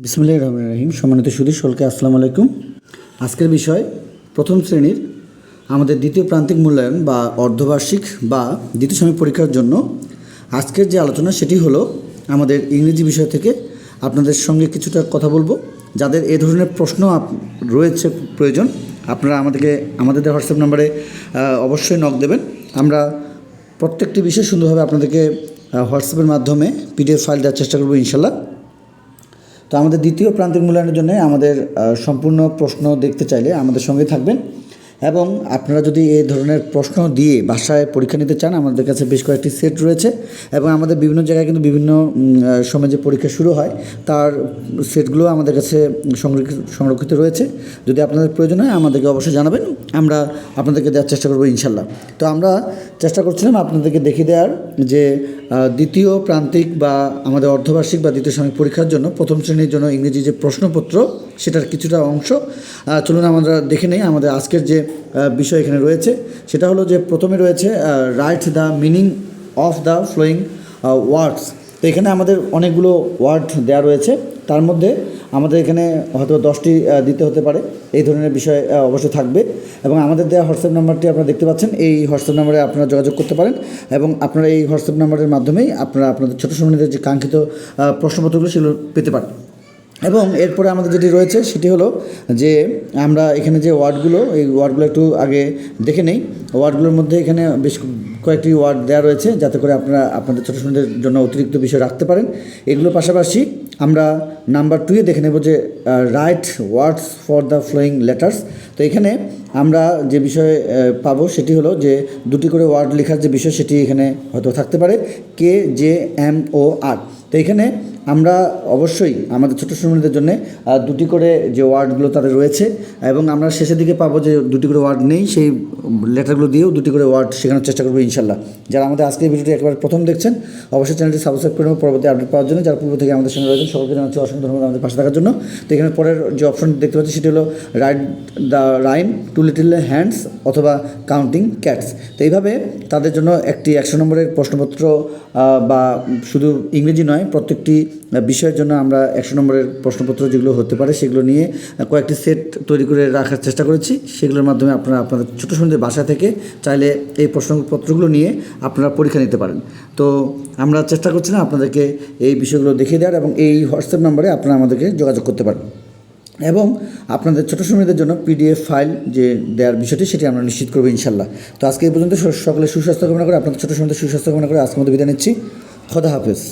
বিসমুল্লাহ রহমান রহিম। সম্মানিত সুদী সকলকে আসসালামু আলাইকুম। আজকের বিষয় প্রথম শ্রেণির আমাদের দ্বিতীয় প্রান্তিক মূল্যায়ন বা অর্ধবার্ষিক বা দ্বিতীয় সাময়িক পরীক্ষার জন্য আজকের যে আলোচনা সেটি হলো আমাদের ইংরেজি বিষয় থেকে আপনাদের সঙ্গে কিছুটা কথা বলব। যাদের এ ধরনের প্রশ্ন রয়েছে প্রয়োজন, আপনারা আমাদেরকে, আমাদের হোয়াটসঅ্যাপ নাম্বারে অবশ্যই নক দেবেন। আমরা প্রত্যেকটি বিষয় সুন্দরভাবে আপনাদেরকে হোয়াটসঅ্যাপের মাধ্যমে পিডিএফ ফাইল দেওয়ার চেষ্টা করব ইনশাল্লাহ। তো আমাদের দ্বিতীয় প্রান্তিক মূল্যায়নের জন্য আমাদের সম্পূর্ণ প্রশ্ন দেখতে চাইলে আমাদের সঙ্গে থাকবেন। এবং আপনারা যদি এই ধরনের প্রশ্ন দিয়ে বাসায় পরীক্ষা নিতে চান, আমাদের কাছে বেশ কয়েকটি সেট রয়েছে। এবং আমাদের বিভিন্ন জায়গায় কিন্তু বিভিন্ন সময় যে পরীক্ষা শুরু হয়, তার সেটগুলো আমাদের কাছে সংরক্ষিত রয়েছে। যদি আপনাদের প্রয়োজন হয়, আমাদেরকে অবশ্যই জানাবেন। আমরা আপনাদেরকে দেওয়ার চেষ্টা করব ইনশাল্লাহ। তো আমরা চেষ্টা করছিলাম আপনাদেরকে দেখিয়ে দেওয়ার যে দ্বিতীয় প্রান্তিক বা আমাদের অর্ধবার্ষিক বা দ্বিতীয় সাময়িক পরীক্ষার জন্য প্রথম শ্রেণির জন্য ইংরেজি যে প্রশ্নপত্র, সেটার কিছুটা অংশ চলুন আমরা দেখে নেই আমাদের আজকের যে বিষয় এখানে রয়েছে। সেটা হলো যে প্রথমে রয়েছে write the meaning of the following words তো এখানে আমাদের অনেকগুলো ওয়ার্ড দেওয়া রয়েছে। তার মধ্যে আমাদের এখানে হয়তো দশটি দিতে হতে পারে। এই ধরনের বিষয় অবশ্যই থাকবে। এবং আমাদের দেওয়া হোয়াটসঅ্যাপ নাম্বারটি আপনারা দেখতে পাচ্ছেন। এই হোয়াটসঅ্যাপ নাম্বারে আপনারা যোগাযোগ করতে পারেন এবং আপনারা এই হোয়াটসঅ্যাপ নাম্বারের মাধ্যমেই আপনারা আপনাদের ছোটো সময়দের যে কাঙ্ক্ষিত প্রশ্নপত্রগুলো সেগুলো পেতে পারেন। এবং এরপরে আমাদের যেটি রয়েছে সেটি হলো যে আমরা এখানে যে ওয়ার্ডগুলো, এই ওয়ার্ডগুলো একটু আগে দেখে নেই। ওয়ার্ডগুলোর মধ্যে এখানে বেশ কয়েকটি ওয়ার্ড দেওয়া রয়েছে যাতে করে আপনারা আপনাদের ছোটো ছোটোদের জন্য অতিরিক্ত বিষয় রাখতে পারেন। এগুলোর পাশাপাশি আমরা নাম্বার টুয়ে দেখে নেব যে write words for the following letters তো এখানে আমরা যে বিষয়ে পাবো সেটি হলো যে, দুটি করে ওয়ার্ড লেখার যে বিষয় সেটি এখানে হয়তো থাকতে পারে। কে জে এম ও আর তো এখানে আমরা অবশ্যই আমাদের ছোটো শ্রমিকদের জন্য দুটি করে যে ওয়ার্ডগুলো তাদের রয়েছে এবং আমরা শেষের দিকে পাবো যে দুটি করে ওয়ার্ড নেই, সেই লেটারগুলো দিয়েও দুটি করে ওয়ার্ড শেখানোর চেষ্টা করব ইনশাল্লাহ যারা আমাদের আজকের ভিডিওটি একবার প্রথম দেখছেন, অবশ্যই চ্যানেলটি সাবস্ক্রাইব করে পরবর্তী আপডেট পাওয়ার জন্য যারা পূর্ব থেকে আমাদের সঙ্গে রয়েছেন, সকলকে জানাচ্ছি অসংখ্য ধন্যবাদ আমাদের পাশে থাকার জন্য। তো এখানে পরের যে অপশন দেখতে পাচ্ছি, সেটি হলো write the rhyme two little hands অথবা কাউন্টিং ক্যাটস তো এইভাবে তাদের জন্য একটি একশো নম্বরের প্রশ্নপত্র বা শুধু ইংরেজি নয়, প্রত্যেকটি বিষয়ের জন্য আমরা একশো নম্বরের প্রশ্নপত্র যেগুলো হতে পারে, সেগুলো নিয়ে কয়েকটি সেট তৈরি করে রাখার চেষ্টা করেছি। সেগুলোর মাধ্যমে আপনারা, আপনাদের ছোটো সুন্দর বাসা থেকে চাইলে এই প্রশ্নপত্রগুলো নিয়ে আপনারা পরীক্ষা নিতে পারেন। তো আমরা চেষ্টা করছি না আপনাদেরকে এই বিষয়গুলো দেখিয়ে দেওয়ার এবং এই হোয়াটসঅ্যাপ নাম্বারে আপনারা আমাদেরকে যোগাযোগ করতে পারেন এবং আপনাদের ছোটো সময়দের জন্য পিডিএফ ফাইল যে দেওয়ার বিষয়টি সেটি আমরা নিশ্চিত করব ইনশাল্লাহ। তো আজকে এই পর্যন্ত সকলে সুস্বাস্থ্য কামনা করে, আপনাদের ছোটো সময়দের সুস্বাস্থ্য কামনা করে আজকে মধ্যে বিদায় নিচ্ছি। খোদা হাফেজ।